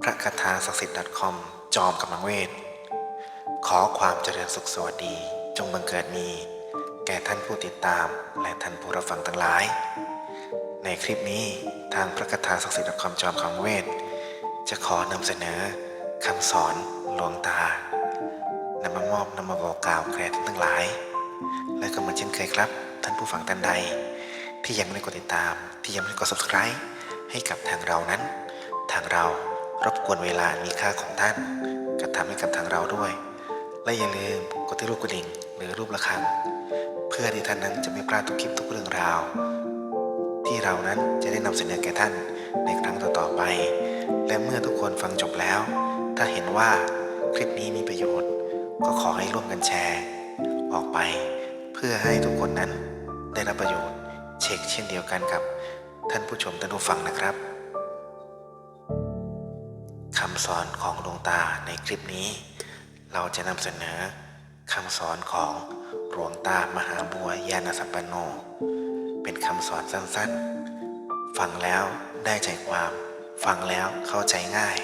พระคาถาศักดิ์สิทธิ์ .com จอมกำลังเวท ขอความเจริญสุขสวัสดี จงบังเกิดมี แก่ท่านผู้ติดตาม และท่านผู้รับฟังทั้งหลาย ในคลิปนี้ทางพระคาถาศักดิ์สิทธิ์ .com จอมกำลังเวท จะขอนำเสนอคำสอนหลวงตานำมามอบนำมาบอกกล่าวแก่ท่านทั้งหลาย และก็เหมือนเช่นเคยครับ ท่านผู้ฟังท่านใด ที่ยังไม่ได้กดติดตาม ที่ยังไม่ได้กด subscribe ให้กับทางเรานั้น ทางเรา รบกวนเวลานมีค่าของท่านกระทำให้กับทางเราด้วย และอย่าลืมกดที่รูปกระดิ่งหรือรูประฆัง เพื่อที่ท่านนั้นจะไม่พลาดทุกคลิปทุกเรื่องราว ที่เรานั้นจะได้นำเสนอแก่ท่านในครั้งต่อๆไป และเมื่อทุกคนฟังจบแล้ว ถ้าเห็นว่าคลิปนี้มีประโยชน์ ก็ขอให้ร่วมกันแชร์ ออกไป เพื่อให้ทุกคนนั้นได้รับประโยชน์ เช็คเช่นเดียวกันกับท่านผู้ชมท่านผู้ฟังนะครับำสอนของหลวงตาในคลิปนี้ เราจะนำเสนอคำสอนของหลวงตามหาบัวยานสัมปันโน เป็นคำสอนสั้นๆ ฟังแล้วได้ใจความ ฟังแล้วเข้าใจง่าย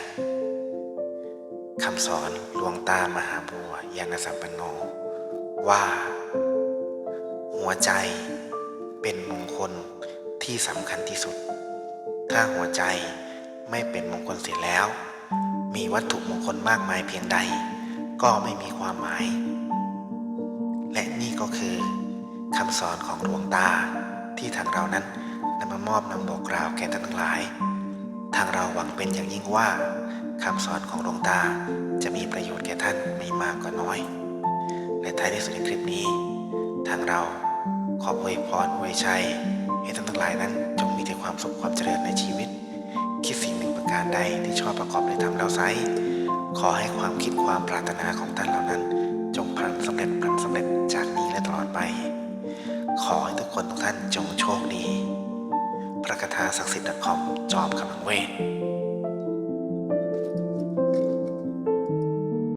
คำสอนหลวงตามหาบัวยานสัมปันโน ว่า หัวใจเป็นมงคลที่สำคัญที่สุด ถ้าหัวใจไม่เป็นมงคลเสียแล้ว มีวัตถุมงคลมากมายเพียงใด ก็ไม่มีความหมาย และนี่ก็คือคำสอนของหลวงตาที่ทางเรานั้นนำมามอบนำบอกกล่าวแก่ท่านทั้งหลาย ทางเราหวังเป็นอย่างยิ่งว่าคำสอนของหลวงตาจะมีประโยชน์แก่ท่านไม่มากก็น้อยและท้ายที่สุดในคลิปนี้ ทางเราขออวยพรอวยชัย ให้ท่านทั้งหลายนั้นจงมีแต่ความสุขความเจริญในชีวิต คิดสิ่งหนึ่งประการใดที่ชอบประกอบในธรรมแล้วไซขอให้ความคิดความปรารถนาของท่านเหล่านั้น จงพันสำเร็จพลันสำเร็จจากนี้และตลอดไป ขอให้ทุกคนทุกท่านจงโชคดี พระคาถาศักดิ์สิทธิ์คอมจอมกำลังเวท